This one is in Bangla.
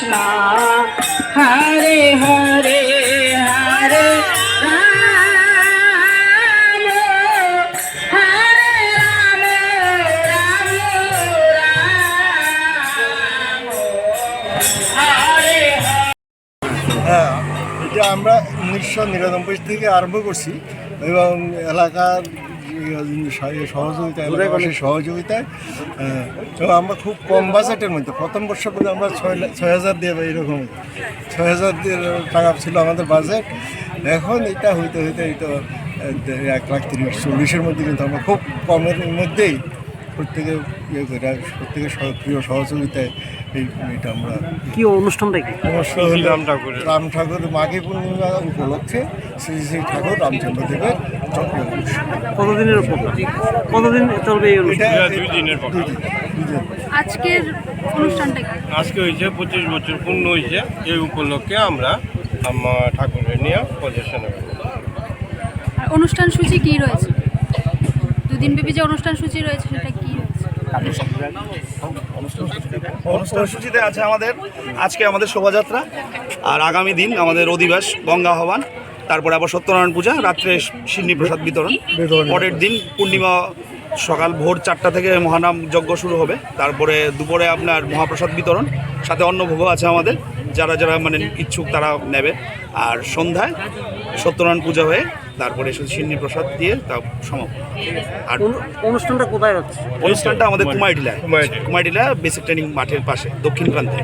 কৃষ্ণ। হরে হরে হরে হ্যাঁ এটা আমরা উনিশশো নিরানব্বই থেকে আরম্ভ করছি। এবং এলাকার সহযোগিতা এলাকাবাসীর সহযোগিতায় হ্যাঁ, আমরা খুব কম বাজেটের মধ্যে প্রথম বর্ষ পর্যন্ত আমরা ছয় ছয় হাজার দিয়ে এরকম ছয় হাজার টাকা ছিল আমাদের বাজেট। এখন এটা হইতে হইতে এই তো এক লাখ তিরিশ চল্লিশের মধ্যে কিন্তু আমরা খুব কমের মধ্যেই প্রত্যেকে ইয়ে করে প্রত্যেকের সক্রিয় সহযোগিতায় এই এটা আমরা কি অনুষ্ঠানটা কি? অবশ্যই হলো রাম ঠাকুর মাঘী পূর্ণিমা উপলক্ষে শ্রী শ্রী ঠাকুর রামচন্দ্র দেবের। কতদিনের প্রোগ্রাম কতদিন চলবে এই অনুষ্ঠান? এটা দুই দিনের। আজকের অনুষ্ঠানটা আজকে হয়েছে পঁচিশ বছর পূর্ণ হয়েছে। এই উপলক্ষে আমরা আমার ঠাকুরের নিয়ে প্রদর্শন আর অনুষ্ঠান সূচি কি রয়েছে? দুদিন ব্যাপী যে অনুষ্ঠান সূচি রয়েছে সেটা কি রয়েছে অনুষ্ঠান সূচিতে আছে আমাদের আজকে আমাদের শোভাযাত্রা আর আগামী দিন আমাদের অধিবাস গঙ্গা হবান তারপরে আবার সত্যনারায়ণ পূজা রাত্রে সিন্নি প্রসাদ বিতরণ। পরের দিন পূর্ণিমা সকাল ভোর চারটা থেকে মহানাম যজ্ঞ শুরু হবে তারপরে দুপুরে আপনার মহাপ্রসাদ বিতরণ সাথে অন্নভোগও আছে আমাদের। যারা যারা মানে ইচ্ছুক তারা নেবে। আর সন্ধ্যায় সত্যনারায়ণ পূজা হয়ে তারপরে শুধু সিন্নি প্রসাদ দিয়ে তা সমাপ্ত। আর অনুষ্ঠানটা কোথায় হচ্ছে? অনুষ্ঠানটা আমাদের কুমাইটিলায় কুমাইটিলা। কুমাইটিলা বেসিক ট্রেনিং মাঠের পাশে দক্ষিণ প্রান্তে।